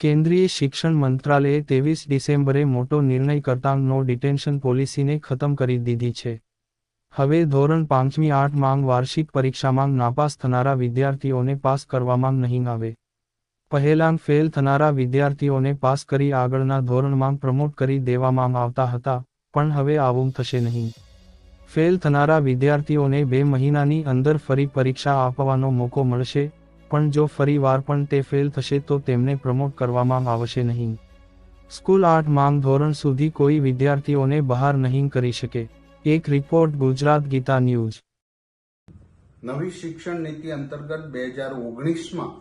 કેન્દ્રીય શિક્ષણ મંત્રાલયે ત્રેવીસ ડિસેમ્બરે મોટો નિર્ણય કરતાં નો ડિટેન્શન પોલિસીને ખતમ કરી દીધી છે. હવે ધોરણ પાંચમી આઠ માંગ વાર્ષિક પરીક્ષામાં નાપાસ થનારા વિદ્યાર્થીઓને પાસ કરવામાં નહીં આવે. પહેલાં ફેલ થનારા વિદ્યાર્થીઓને પાસ કરી આગળના ધોરણમાં પ્રમોટ કરી દેવામાં આવતા હતા, પણ હવે આવું થશે નહીં. ફેલ થનારા વિદ્યાર્થીઓને બે મહિનાની અંદર ફરી પરીક્ષા આપવાનો મોકો મળશે પણ જો ફરીવાર પણ તે ફેલ થશે તો તેમને પ્રમોટ કરવામાં આવશે નહીં. સ્કૂલ આઠ માંગ ધોરણ સુધી કોઈ વિદ્યાર્થીઓને બહાર નહીં કરી શકે. એક રિપોર્ટ ગુજરાત ગીતા ન્યૂઝ. નવી શિક્ષણ નીતિ અંતર્ગત બે હજાર ઓગણીસમાં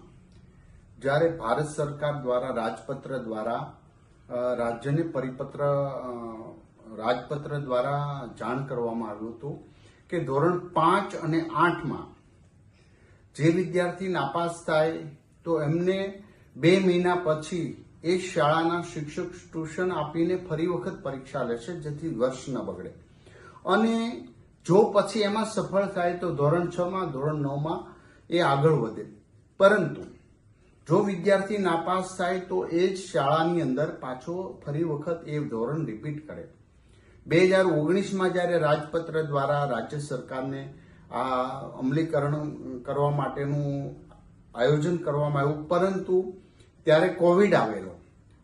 જ્યારે ભારત સરકાર દ્વારા રાજપત્ર દ્વારા રાજ્યને પરિપત્ર રાજપત્ર દ્વારા જાણ કરવામાં આવ્યું હતું કે ધોરણ પાંચ અને આઠમાં જે વિદ્યાર્થી નાપાસ થાય, તો એમને બે મહિના પછી એ શાળાના શિક્ષક ટ્યુશન આપીને ફરી વખત પરીક્ષા લેશે જેથી વર્ષ ન બગડે. અને જો પછી એમાં સફળ થાય, તો ધોરણ છ માં, ધોરણ નવમાં એ આગળ વધે. પરંતુ જો વિદ્યાર્થી નાપાસ થાય, તો એ જ શાળાની અંદર પાછો ફરી વખત એ ધોરણ રિપીટ કરે. બે હજાર ઓગણીસમાં જ્યારે રાજપત્ર દ્વારા રાજ્ય સરકારને આ અમલીકરણ કરવા માટેનું આયોજન કરવામાં આવ્યું. પરંતુ ત્યારે કોવિડ આવેલો.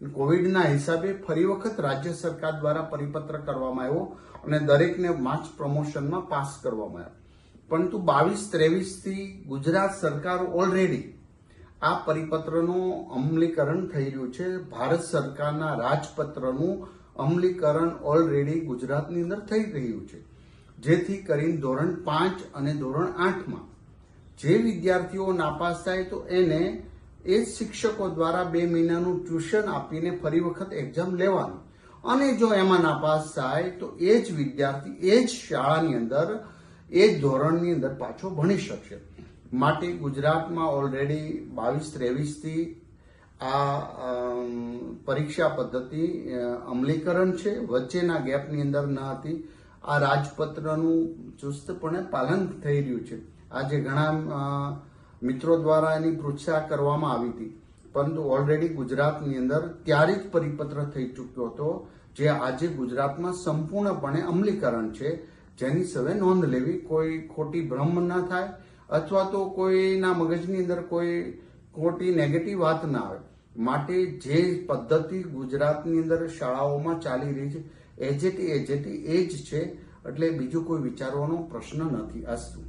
કોવિડના હિસાબે ફરી વખત રાજ્ય સરકાર દ્વારા પરિપત્ર કરવામાં આવ્યો અને દરેકને માર્ચ પ્રમોશનમાં પાસ કરવામાં આવ્યો. પરંતુ બાવીસ ત્રેવીસથી ગુજરાત સરકાર ઓલરેડી આ પરિપત્રનું અમલીકરણ થઈ રહ્યું છે. ભારત સરકારના રાજપત્રનું અમલીકરણ ઓલરેડી ગુજરાતની અંદર થઈ રહ્યું છે. જેથી કરીને ધોરણ પાંચ અને ધોરણ આઠમાં જે વિદ્યાર્થીઓ નાપાસ થાય તો એને એ જ શિક્ષકો દ્વારા બે મહિનાનું ટ્યુશન આપીને ફરી વખત એક્ઝામ લેવાનું. અને જો એમાં નાપાસ થાય તો એ જ વિદ્યાર્થી, એ જ શાળાની અંદર, એ જ ધોરણની અંદર પાછો ભણી શકશે. માટે ગુજરાતમાં ઓલરેડી બાવીસ, ત્રેવીસથી આ પરીક્ષા પદ્ધતિ અમલીકરણ છે. વચ્ચેના ગેપની અંદર ન હતી. આ રાજપત્રનું ચુસ્તપણે પાલન થઈ રહ્યું છે. આજે ઘણા મિત્રો દ્વારા એની પૃચ્છા કરવામાં આવી હતી. પરંતુ ઓલરેડી ગુજરાતની અંદર ત્યારે જ પરિપત્ર થઈ ચૂક્યો હતો, જે આજે ગુજરાતમાં સંપૂર્ણપણે અમલીકરણ છે. જેની સવે નોંધ લેવી, કોઈ ખોટી ભ્રમ ન થાય, અથવા તો કોઈના મગજની અંદર કોઈ ખોટી નેગેટિવ વાત ના આવે. માટે જે પદ્ધતિ ગુજરાતની અંદર શાળાઓમાં ચાલી રહી છે એજેટી એજેટી એ જ છે. એટલે બીજું કોઈ વિચારવાનો પ્રશ્ન નથી. અસ્તુ